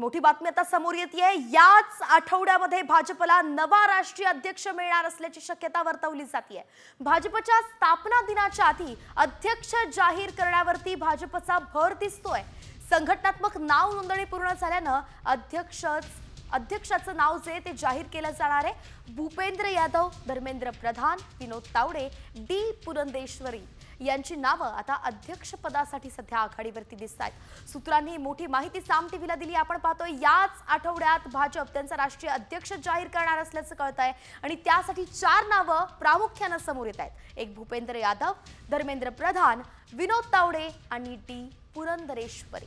मोठी बातमी आता समोर येते याच आठवड्यामध्ये भाजपला नवा राष्ट्रीय अध्यक्ष मिळणार असल्याची शक्यता वर्तवली जाते भाजपच्या स्थापना दिनाच्या आधी अध्यक्ष जाहीर करण्यावरती भाजपचा भर दिसतोय. संघटनात्मक नाव नोंदणी पूर्ण झाल्यानं अध्यक्षच अध्यक्षाचं नाव जे ते जाहीर केलं जाणार आहे. भूपेंद्र यादव धर्मेंद्र प्रधान विनोद तावडे डी पुरंदेश्वरी यांची नावं आता अध्यक्षपदासाठी सध्या आघाडीवरती दिसत आहेत सूत्रांनी मोठी माहिती साम टीव्हीला दिली. आपण पाहतोय याच आठवड्यात भाजप त्यांचा राष्ट्रीय अध्यक्ष जाहीर करणार असल्याचं कळत आहे आणि त्यासाठी चार नावं प्रामुख्यानं समोर येत आहेत. एक भूपेंद्र यादव धर्मेंद्र प्रधान विनोद तावडे आणि डी पुरंदरेश्वरी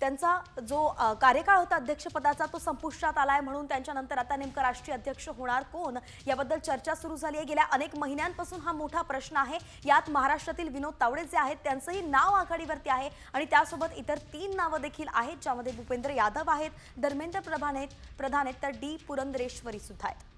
त्यांचा जो कार्यकाळ होता अध्यक्षपदाचा तो संपुष्टात आलाय म्हणून त्यांच्यानंतर आता नेमकं राष्ट्रीय अध्यक्ष होणार कोण? याबद्दल चर्चा सुरू झाली आहे. गेल्या अनेक महिन्यांपासून हा मोठा प्रश्न आहे. यात महाराष्ट्रातील विनोद तावडे जे आहेत त्यांचंही नाव आघाडीवरती आहे आणि त्यासोबत इतर तीन नावं देखील आहेत ज्यामध्ये भूपेंद्र यादव आहेत धर्मेंद्र प्रधान आहेत प्रधान आहेत तर डी पुरंदरेश्वरी सुद्धा आहेत.